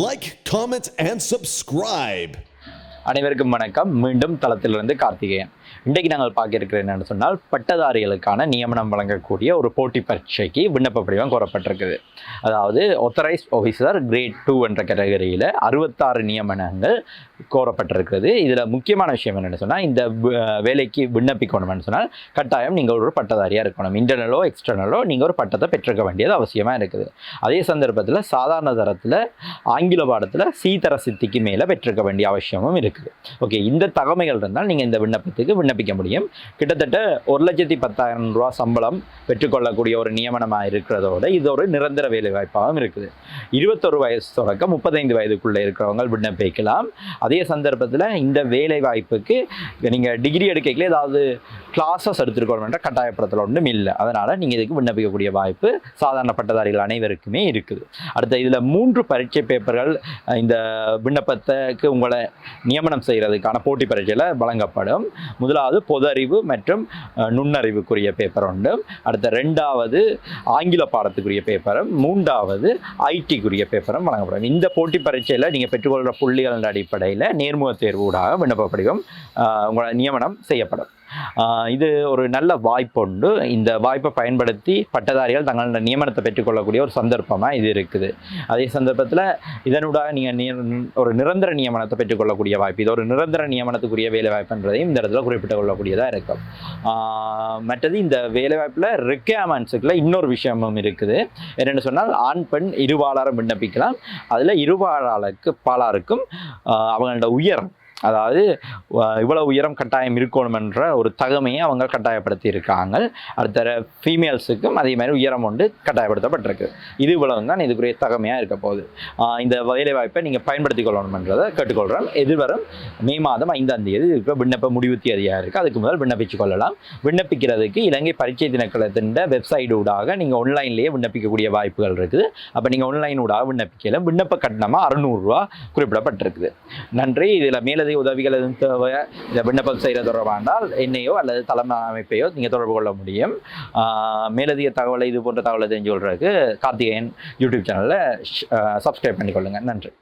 Like comment and subscribe அனைவருக்கும் வணக்கம். மீண்டும் தளத்திலிருந்து கார்த்திகேயன். இன்றைக்கு நாங்கள் பார்க்க என்னென்னு சொன்னால் பட்டதாரிகளுக்கான நியமனம் வழங்கக்கூடிய ஒரு போட்டி பரீட்சைக்கு விண்ணப்ப படிவம் கோரப்பட்டிருக்குது அதாவது ஒத்தரைஸ்ட் ஆஃபீஸர் கிரேட் டூ என்ற கேட்டகரியில் அறுபத்தாறு நியமனங்கள் கோரப்பட்டிருக்கிறது. இதில் முக்கியமான விஷயம் என்னென்னு சொன்னால் இந்த வேலைக்கு விண்ணப்பிக்கணும்னு சொன்னால் கட்டாயம் நீங்கள் ஒரு பட்டதாரியாக இருக்கணும். இன்டர்னலோ எக்ஸ்டர்னலோ நீங்கள் ஒரு பட்டத்தை பெற்றிருக்க வேண்டியது அவசியமாக இருக்குது. அதே சந்தர்ப்பத்தில் சாதாரண தரத்தில் ஆங்கில பாடத்தில் சீதர சித்திக்கு மேலே பெற்றிருக்க வேண்டிய அவசியமும் இருக்குது. ஓகே இந்த தகமைகள் இருந்தால் நீங்கள் இந்த விண்ணப்பத்துக்கு விண்ணப்பிக்க முடியும். கிட்டத்தட்ட ஒரு லட்சத்தி பத்தாயிரம் ரூபா சம்பளம் பெற்றுக்கொள்ளக்கூடிய ஒரு நியமனமாக இருக்கிறதோட இது ஒரு நிரந்தர வேலை வாய்ப்பாகவும் இருக்குது. இருபத்தொரு வயசு தொடக்கம் முப்பத்தைந்து வயதுக்குள்ளே இருக்கிறவங்க விண்ணப்பிக்கலாம். அதே சந்தர்ப்பத்தில் இந்த வேலை வாய்ப்புக்கு நீங்கள் டிகிரி எடுக்கல ஏதாவது கிளாஸஸ் எடுத்துருக்கணும்ன்ற கட்டாயப்படுத்தல் ஒன்றும் இல்லை. அதனால் நீங்கள் இதுக்கு விண்ணப்பிக்கக்கூடிய வாய்ப்பு சாதாரண பட்டதாரிகள் அனைவருக்குமே இருக்குது. அடுத்த இதில் மூன்று பரீட்சை பேப்பர்கள் இந்த விண்ணப்பத்துக்கு உங்களை நியமனம் செய்கிறதுக்கான போட்டி பரீட்சையில் வழங்கப்படும். முதலாவது பொது அறிவு மற்றும் நுண்ணறிவுக்குரிய பேப்பர் உண்டு. அடுத்த ரெண்டாவது ஆங்கில பாடத்துக்குரிய பேப்பரும் மூன்றாவது ஐடிக்குரிய பேப்பரும் வழங்கப்படும். இந்த போட்டி பரீட்சையில் நீங்கள் பெற்றுக்கொள்கிற புள்ளிகளின் அடிப்படையில் நேர்முக தேர்வு ஊடாக விண்ணப்ப படிவம் உங்களை நியமனம் செய்யப்படும். இது ஒரு நல்ல வாய்ப்புண்டு இந்த வாய்ப்பை பயன்படுத்தி பட்டதாரிகள் தங்களோட நியமனத்தை பெற்றுக்கொள்ளக்கூடிய ஒரு சந்தர்ப்பமாக இது இருக்குது. அதே சந்தர்ப்பத்தில் இதனூடாக நீங்கள் ஒரு நிரந்தர நியமனத்தை பெற்றுக்கொள்ளக்கூடிய வாய்ப்பு இது ஒரு நிரந்தர நியமனத்துக்குரிய வேலை வாய்ப்புன்றதையும் இந்த இடத்துல குறிப்பிட்டு கொள்ளக்கூடியதாக இருக்கும் மற்றது இந்த வேலை வாய்ப்பில் ரெக்யர்மெண்ட்ஸுக்குள்ள இன்னொரு விஷயமும் இருக்குது. என்னென்னு சொன்னால் ஆண் பெண் இருபாலாரும் விண்ணப்பிக்கலாம். அதில் இருபாலாருக்கு பாலாருக்கும் அவங்களோட உயர் அதாவது இவ்வளோ இவ்வளவு உயரம் கட்டாயம் இருக்கணுமென்ற ஒரு தகமையை அவங்க கட்டாயப்படுத்தி இருக்காங்க அடுத்த ஃபீமேல்ஸுக்கும் அதே மாதிரி உயரம் ஒன்று கட்டாயப்படுத்தப்பட்டிருக்கு. இது இவ்வளவு தான் இதுக்குரிய தகமையாக இருக்க போகுது. இந்த வேலை வாய்ப்பை நீங்கள் பயன்படுத்திக் கொள்ளணுமென்றதை கேட்டுக்கொள்கிறோம் எதிர்வரும் மே மாதம் ஐந்தாம் தேதி இதுக்கு விண்ணப்ப முடிவு தேதியாக இருக்குது அதுக்கு முதல் விண்ணப்பிச்சு கொள்ளலாம். விண்ணப்பிக்கிறதுக்கு இலங்கை பரீட்சை திணைக்களத்தின் வெப்சைட் ஊடாக நீங்கள் ஆன்லைன்லேயே விண்ணப்பிக்கக்கூடிய வாய்ப்புகள் இருக்குது. அப்போ நீங்கள் ஆன்லைன் ஊடாக விண்ணப்பிக்கலாம் விண்ணப்ப கட்டணமாக அறுநூறுரூவா குறிப்பிடப்பட்டிருக்குது. நன்றி. இதில் மேலது மாதிரி உதவிகள் எதுவும் தேவை இந்த விண்ணப்பம் செய்கிற தொடர்பானால் என்னையோ அல்லது தலைமை அமைப்பையோ நீங்கள் தொடர்பு கொள்ள முடியும். ஆஹ் மேலதிக தகவலை இது போன்ற தகவலை தெரிஞ்சு கொள்றதுக்கு கார்த்திகேயன் யூடியூப் சேனலில் சப்ஸ்கிரைப் பண்ணிக்கொள்ளுங்கள் நன்றி.